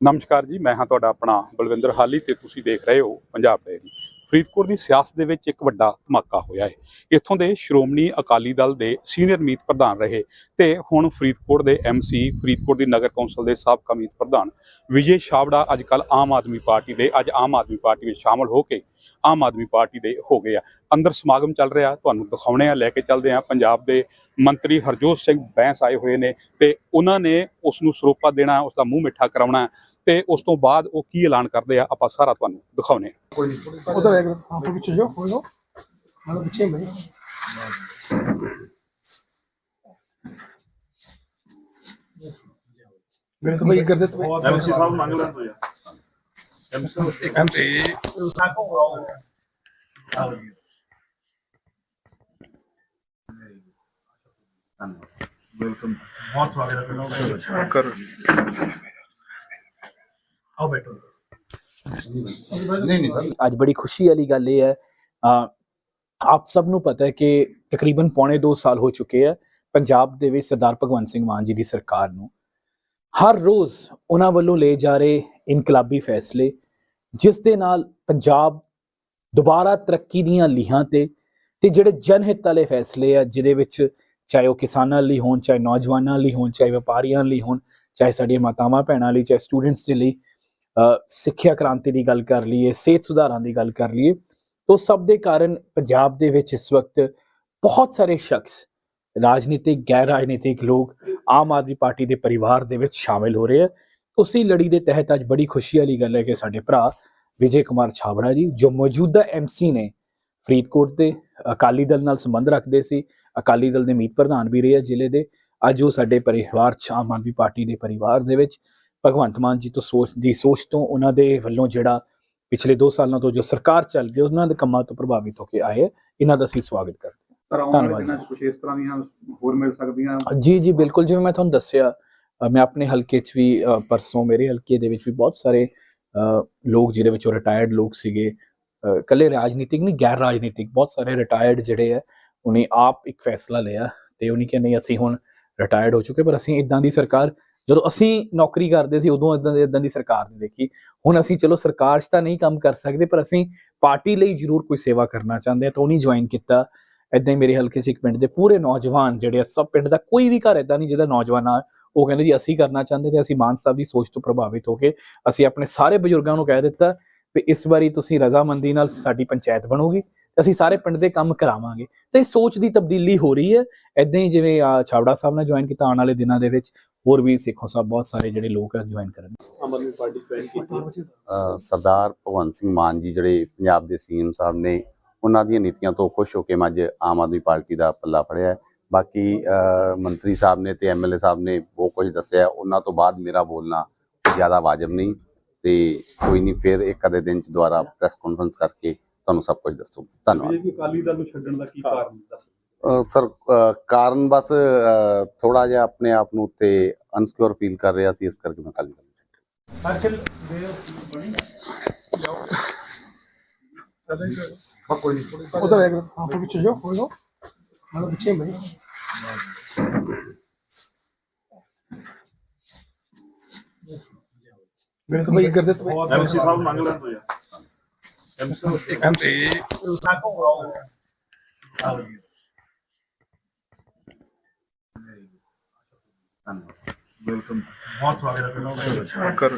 ਨਮਸਕਾਰ ਜੀ, ਮੈਂ ਹਾਂ ਤੁਹਾਡਾ ਆਪਣਾ ਬਲਵਿੰਦਰ ਹਾਲੀ ਤੇ ਤੁਸੀਂ ਦੇਖ ਰਹੇ ਹੋ ਪੰਜਾਬ ਡੇਰੀ ਫਰੀਦਕੋਟ ਦੀ ਸਿਆਸਤ ਦੇ ਵਿੱਚ ਇੱਕ ਵੱਡਾ ਧਮਾਕਾ ਹੋਇਆ ਹੈ। ਇੱਥੋਂ ਦੇ ਸ਼੍ਰੋਮਣੀ ਅਕਾਲੀ ਦਲ ਦੇ ਸੀਨੀਅਰ ਮੀਤ ਪ੍ਰਧਾਨ ਰਹੇ ਤੇ ਹੁਣ ਫਰੀਦਕੋਟ ਦੇ ਐਮਸੀ ਫਰੀਦਕੋਟ ਦੀ ਨਗਰ ਕੌਂਸਲ ਦੇ ਸਾਬਕਾ ਮੀਤ ਪ੍ਰਧਾਨ ਵਿਜੇ ਛਾਬੜਾ ਅੱਜ ਕੱਲ ਆਮ ਆਦਮੀ ਪਾਰਟੀ ਦੇ, ਅੱਜ ਆਮ ਆਦਮੀ ਪਾਰਟੀ ਵਿੱਚ ਸ਼ਾਮਲ ਹੋ ਕੇ ਆਮ ਆਦਮੀ ਪਾਰਟੀ ਦੇ ਹੋ ਗਏ ਆ। ਅੰਦਰ ਸਮਾਗਮ ਚੱਲ ਰਿਹਾ ਤੁਹਾਨੂੰ ਦਿਖਾਉਣੇ ਆ ਲੈ ਕੇ ਚੱਲਦੇ ਆ। ਪੰਜਾਬ ਦੇ ਮੰਤਰੀ ਹਰਜੋਤ ਸਿੰਘ ਬੈਂਸ ਆਏ ਹੋਏ ਨੇ ਤੇ ਉਹਨਾਂ ਨੇ ਉਸ ਨੂੰ ਸਰੋਪਾ ਦੇਣਾ ਉਸ ਦਾ ਮੂੰਹ ਮਿੱਠਾ ਕਰਾਉਣਾ ਤੇ ਉਸ ਤੋਂ ਬਾਅਦ ਉਹ ਕੀ ਐਲਾਨ ਕਰਦੇ ਆ ਆਪਾਂ ਸਾਰਾ ਤੁਹਾਨੂੰ ਦਿਖਾਉਣੇ ਆ। ਕੋਈ ਉਧਰ ਇੱਕ ਆਪਾਂ ਪਿੱਛੇ ਜਾਓ ਕੋਈ ਨਾਲ ਪਿੱਛੇ ਮੈਂ ਮੇਰੇ ਤੋਂ ਬਈ ਕਰਦੇ ਤੋ ਐਮਸੀ ਸਾਹਿਬ ਮੰਗ ਲੈਣ ਤੋਂ ਯਾਰ ਅੱਜ ਬੜੀ ਖੁਸ਼ੀ ਵਾਲੀ ਗੱਲ ਇਹ ਹੈ ਆਪ ਸਭ ਨੂੰ ਪਤਾ ਹੈ ਕਿ ਤਕਰੀਬਨ ਪੌਣੇ 2 ਸਾਲ ਹੋ ਚੁੱਕੇ ਆ ਪੰਜਾਬ ਦੇ ਵਿੱਚ ਸਰਦਾਰ ਭਗਵੰਤ ਸਿੰਘ ਮਾਨ ਜੀ ਦੀ ਸਰਕਾਰ ਨੂੰ ਹਰ ਰੋਜ਼ ਉਹਨਾਂ ਵੱਲੋਂ ਲਏ ਜਾ ਰਹੇ ਇਨਕਲਾਬੀ ਫੈਸਲੇ ਜਿਸ ਦੇ ਨਾਲ ਪੰਜਾਬ ਦੁਬਾਰਾ ਤਰੱਕੀ ਦੀਆਂ ਲੀਹਾਂ ਤੇ ਤੇ ਜਿਹੜੇ ਜਨਹਿਤ ਵਾਲੇ ਫੈਸਲੇ ਆ ਜਿਹਦੇ ਵਿੱਚ ਚਾਹੇ ਉਹ ਕਿਸਾਨਾਂ ਲਈ ਹੋਣ, ਚਾਹੇ ਨੌਜਵਾਨਾਂ ਲਈ ਹੋਣ, ਚਾਹੇ ਵਪਾਰੀਆਂ ਲਈ ਹੋਣ, ਚਾਹੇ ਸਾਡੀਆਂ ਮਾਤਾਵਾਂ ਭੈਣਾਂ ਲਈ, ਚਾਹੇ ਸਟੂਡੈਂਟਸ ਦੇ ਲਈ ਸਿੱਖਿਆ ਕ੍ਰਾਂਤੀ ਦੀ ਗੱਲ ਕਰ ਲਈਏ, ਸਿਹਤ ਸੁਧਾਰਾਂ ਦੀ ਗੱਲ ਕਰ ਲਈਏ, ਤੋਂ ਸਭ ਦੇ ਕਾਰਨ ਪੰਜਾਬ ਦੇ ਵਿੱਚ ਇਸ ਵਕਤ ਬਹੁਤ ਸਾਰੇ ਸ਼ਖਸ, ਰਾਜਨੀਤਿਕ ਗੈਰ ਰਾਜਨੀਤਿਕ ਲੋਕ ਆਮ ਆਦਮੀ ਪਾਰਟੀ ਦੇ ਪਰਿਵਾਰ ਦੇ ਵਿੱਚ ਸ਼ਾਮਿਲ ਹੋ ਰਹੇ ਆ। ਉਸੇ ਲੜੀ ਦੇ ਤਹਿਤ ਅੱਜ ਬੜੀ ਖੁਸ਼ੀ ਵਾਲੀ ਗੱਲ ਹੈ ਕਿ ਸਾਡੇ ਭਰਾ ਵਿਜੇ ਕੁਮਾਰ ਛਾਬੜਾ ਜੀ, ਜੋ ਮੌਜੂਦਾ ਐਮਸੀ ਨੇ ਫਰੀਦਕੋਟ ਦੇ ਅਕਾਲੀ ਦਲ ਨਾਲ ਸੰਬੰਧ ਰੱਖਦੇ ਸੀ ਅਕਾਲੀ ਦਲ ਦੇ ਮੀਤ ਪ੍ਰਧਾਨ ਵੀ ਰਹੇ ਆ ਜ਼ਿਲ੍ਹੇ ਦੇ। ਅੱਜ ਉਹ ਸਾਡੇ ਪਰਿਵਾਰ ਚ ਆਮ ਆਦਮੀ ਪਾਰਟੀ ਦੇ ਪਰਿਵਾਰ ਦੇ ਵਿੱਚ ਭਗਵੰਤ ਮਾਨ ਜੀ ਤੋਂ ਸੋਚ ਦੀ ਸੋਚ ਤੋਂ ਉਹਨਾਂ ਦੇ ਵੱਲੋਂ ਜਿਹੜਾ ਪਿਛਲੇ 2 ਸਾਲਾਂ ਤੋਂ ਜੋ ਸਰਕਾਰ ਚੱਲ ਰਹੀ ਹੈ ਉਹਨਾਂ ਦੇ ਕੰਮਾਂ ਤੋਂ ਪ੍ਰਭਾਵਿਤ ਹੋ ਕੇ ਆਏ ਹੈ। ਇਹਨਾਂ ਦਾ ਅਸੀਂ ਸਵਾਗਤ ਕਰਦੇ ਆਉਣ ਧੰਨਵਾਦ ਕੁਝ ਇਸ ਤਰ੍ਹਾਂ ਦੀਆਂ ਹੋਰ ਮਿਲ ਸਕਦੀਆਂ? ਹਾਂ ਜੀ ਜੀ ਬਿਲਕੁਲ। ਜਿਵੇਂ ਮੈਂ ਤੁਹਾਨੂੰ ਦੱਸਿਆ ਮੈਂ ਆਪਣੇ ਹਲਕੇ 'ਚ ਵੀ ਪਰਸੋਂ ਮੇਰੇ ਹਲਕੇ ਦੇ ਵਿੱਚ ਵੀ ਬਹੁਤ ਸਾਰੇ ਲੋਕ ਜਿਹਦੇ ਵਿੱਚੋਂ ਰਿਟਾਇਰਡ ਲੋਕ ਸੀਗੇ ਅ, ਇਕੱਲੇ ਰਾਜਨੀਤਿਕ ਨਹੀਂ ਗੈਰ ਰਾਜਨੀਤਿਕ ਬਹੁਤ ਸਾਰੇ ਰਿਟਾਇਰਡ ਜਿਹੜੇ ਆ ਉਹਨੇ ਆਪ ਇੱਕ ਫੈਸਲਾ ਲਿਆ ਤੇ ਉਹਨੇ ਕਿਹਾ, ਨਹੀਂ, ਅਸੀਂ ਹੁਣ ਰਿਟਾਇਰਡ ਹੋ ਚੁੱਕੇ, ਪਰ ਅਸੀਂ ਇਦਾਂ ਦੀ ਸਰਕਾਰ, ਜਦੋਂ ਅਸੀਂ ਨੌਕਰੀ ਕਰਦੇ ਸੀ, ਉਦੋਂ ਇਦਾਂ ਦੀ ਇਦਾਂ ਦੀ ਸਰਕਾਰ ਨਹੀਂ ਦੇਖੀ। ਹੁਣ ਅਸੀਂ ਚਲੋ ਸਰਕਾਰ 'ਚ ਤਾਂ ਨਹੀਂ ਕੰਮ ਕਰ ਸਕਦੇ, ਪਰ ਅਸੀਂ ਪਾਰਟੀ ਲਈ ਜ਼ਰੂਰ ਕੋਈ ਸੇਵਾ ਕਰਨਾ ਚਾਹੁੰਦੇ ਹਾਂ, ਤਾਂ ਉਹਨੇ ਜੁਆਇਨ ਕੀਤਾ। ਇਦਾਂ ਹੀ ਮੇਰੇ ਹਲਕੇ 'ਚ ਇੱਕ ਪਿੰਡ ਦੇ ਪੂਰੇ ਨੌਜਵਾਨ ਜਿਹੜੇ ਆ, ਸਭ ਪਿੰਡ ਦਾ ਕੋਈ ਵੀ ਘਰ ਇਦਾਂ ਨਹੀਂ ਜਿਹਦਾ ਨੌਜਵਾਨ ਆ, ਉਹ ਕਹਿੰਦੇ ਜੀ ਅਸੀਂ ਕਰਨਾ ਚਾਹੁੰਦੇ ਤੇ ਅਸੀਂ ਮਾਨ ਸਾਹਿਬ ਦੀ ਸੋਚ ਤੋਂ ਪ੍ਰਭਾਵਿਤ ਹੋ ਕੇ ਅਸੀਂ ਆਪਣੇ ਸਾਰੇ ਬਜ਼ੁਰਗਾਂ ਨੂੰ ਕਹਿ ਦਿੱਤਾ ਵੀ ਇਸ ਵਾਰੀ ਤੁਸੀਂ ਰਜ਼ਾਮੰਦੀ ਨਾਲ ਸਾਡੀ ਪੰਚਾਇਤ ਬਣੂਗੀ। ਅਸੀਂ ਸਾਰੇ ਪਿੰਡ ਦੇ ਕੰਮ ਕਰਾਵਾਂਗੇ। ਤੇ ਸੋਚ ਦੀ ਤਬਦੀਲੀ ਹੋ ਰਹੀ ਹੈ। ਇਦਾਂ ਹੀ ਜਿਵੇਂ ਛਾਬੜਾ ਸਾਹਿਬ ਨੇ ਜੁਆਇਨ ਕੀਤਾ ਆਉਣ ਵਾਲੇ ਦਿਨਾਂ ਦੇ ਵਿੱਚ ਹੋਰ ਵੀ ਸਿੱਖੋ ਸਾਹਿਬ ਬਹੁਤ ਸਾਰੇ ਜਿਹੜੇ ਲੋਕ ਆ ਜੁਆਇਨ ਕਰਨਗੇ ਆਮ ਆਦਮੀ ਪਾਰਟੀ ਜੁਆਇਨ ਕੀਤੀ ਅ, ਸਰਦਾਰ ਭਗਵੰਤ ਸਿੰਘ ਮਾਨ ਜੀ ਜਿਹੜੇ ਪੰਜਾਬ ਦੇ ਸੀਐਮ ਸਾਹਿਬ ਨੇ ਉਹਨਾਂ ਦੀਆਂ ਨੀਤੀਆਂ ਤੋਂ ਖੁਸ਼ ਹੋ ਕੇ ਮੈਂ ਅੱਜ ਆਮ ਆਦਮੀ ਪਾਰਟੀ ਦਾ ਪੱਲਾ ਫੜਿਆ। ਹੈ। ਬਾਕੀ ਮੰਤਰੀ ਸਾਹਿਬ ਨੇ ਤੇ ਐਮਐਲਏ ਸਾਹਿਬ ਨੇ ਬਹੁਤ ਕੁਝ ਦੱਸਿਆ। ਉਹਨਾਂ ਤੋਂ ਬਾਅਦ ਮੇਰਾ ਬੋਲਣਾ ਜ਼ਿਆਦਾ ਵਾਜਬ ਨਹੀਂ। ਤੇ ਕੋਈ ਨਹੀਂ ਫਿਰ ਇੱਕ ਅਦੇ ਦਿਨ ਚ ਦੁਬਾਰਾ ਪ੍ਰੈਸ ਕਾਨਫਰੰਸ ਕਰਕੇ ਤੁਹਾਨੂੰ ਸਭ ਕੁਝ ਦੱਸੂਗਾ ਧੰਨਵਾਦ। ਜੀ ਅਕਾਲੀ ਦਲ ਨੂੰ ਛੱਡਣ ਦਾ ਕੀ ਕਾਰਨ ਦੱਸੋ ਸਰ ਕਾਰਨ ਬਸ ਥੋੜਾ ਜਿਹਾ ਆਪਣੇ ਆਪ ਨੂੰ ਤੇ ਅਨਸਕਿਉਰ ਫੀਲ ਕਰ ਰਿਹਾ ਸੀ ਇਸ ਕਰਕੇ ਮੈਂ ਅਕਾਲੀ ਦਲ ਹਰਚਲ ਦੇ ਬਣੀ ਜਾਓ ਕੋਈ ਨਹੀਂ ਉਧਰ ਇੱਕ ਹਾਂ ਪਿੱਛੇ ਜਾਓ ਹੋ ਜਾਓ ਮਤਲਬ ਪਿੱਛੇ ਬਈ। ਮੇਰੇ ਤੋਂ ਬਈ ਕਰ ਦੇ ਤੂੰ ਐਮਸੀ ਸਾਹਿਬ ਮੰਗ ਲੈਣ ਤੋਂ ਯਾਰ। MC ਬਹੁਤ ਸਵਾਗਤ ਹੈ ਕਰ